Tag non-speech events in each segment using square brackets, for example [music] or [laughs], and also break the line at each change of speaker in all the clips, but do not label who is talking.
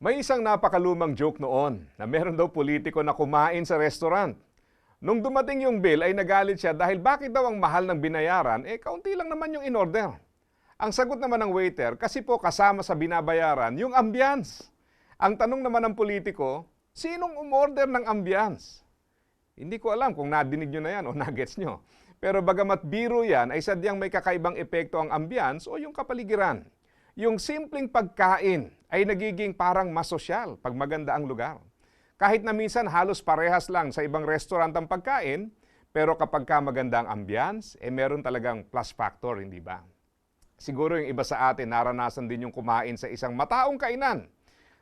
May isang napakalumang joke noon na meron daw politiko na kumain sa restaurant. Nung dumating yung bill ay nagalit siya dahil bakit daw ang mahal ng binayaran, eh kaunti lang naman yung in-order. Ang sagot naman ng waiter, kasi po kasama sa binabayaran yung ambience. Ang tanong naman ng politiko, sinong umorder ng ambience? Hindi ko alam kung nadinig nyo na yan o [laughs] nagets nyo. Pero bagamat biro yan, ay sadyang may kakaibang epekto ang ambience o yung kapaligiran. Yung simpleng pagkain ay nagiging parang masosyal pag maganda ang lugar. Kahit na minsan halos parehas lang sa ibang restaurant ang pagkain, pero kapag ka maganda ang ambience, eh meron talagang plus factor, hindi ba? Siguro yung iba sa atin naranasan din yung kumain sa isang mataong kainan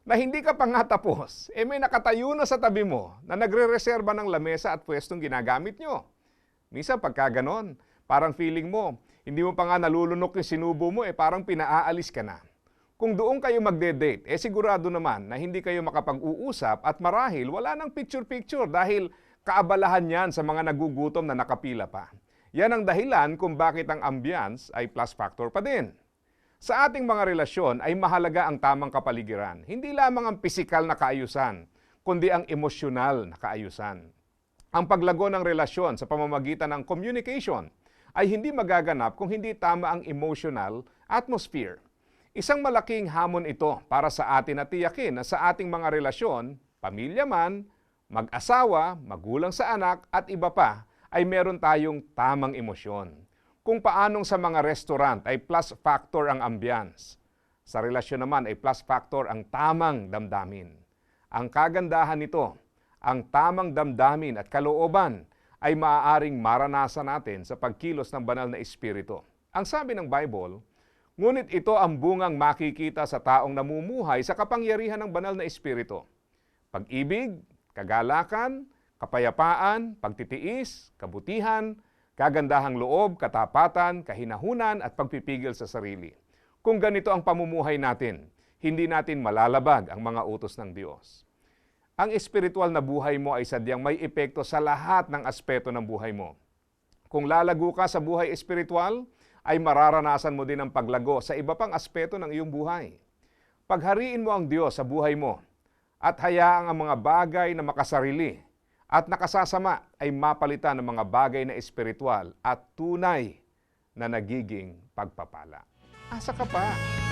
na hindi ka pa nga tapos, eh may nakatayo na sa tabi mo na nagre-reserba ng lamesa at pwestong ginagamit nyo. Minsan pagka ganon, parang feeling mo, hindi mo pa nga nalulunok yung sinubo mo, eh parang pinaaalis ka na. Kung doon kayo magde-date, eh sigurado naman na hindi kayo makapag-uusap at marahil wala nang picture-picture dahil kaabalahan yan sa mga nagugutom na nakapila pa. Yan ang dahilan kung bakit ang ambience ay plus factor pa din. Sa ating mga relasyon ay mahalaga ang tamang kapaligiran. Hindi lamang ang pisikal na kaayusan, kundi ang emosyonal na kaayusan. Ang paglago ng relasyon sa pamamagitan ng communication ay hindi magaganap kung hindi tama ang emotional atmosphere. Isang malaking hamon ito para sa atin na tiyakin na sa ating mga relasyon, pamilya man, mag-asawa, magulang sa anak at iba pa, ay meron tayong tamang emosyon. Kung paanong sa mga restaurant ay plus factor ang ambience. Sa relasyon naman ay plus factor ang tamang damdamin. Ang kagandahan nito, ang tamang damdamin at kalooban ay maaaring maranasan natin sa pagkilos ng banal na espiritu. Ang sabi ng Bible, ngunit ito ang bungang makikita sa taong namumuhay sa kapangyarihan ng banal na espiritu. Pag-ibig, kagalakan, kapayapaan, pagtitiis, kabutihan, kagandahang loob, katapatan, kahinahunan at pagpipigil sa sarili. Kung ganito ang pamumuhay natin, hindi natin malalabag ang mga utos ng Diyos. Ang espiritual na buhay mo ay sadyang may epekto sa lahat ng aspeto ng buhay mo. Kung lalago ka sa buhay espiritual, ay mararanasan mo din ang paglago sa iba pang aspeto ng iyong buhay. Paghariin mo ang Diyos sa buhay mo at hayaang ang mga bagay na makasarili at nakasasama ay mapalitan ng mga bagay na espiritual at tunay na nagiging pagpapala. Asa ka pa?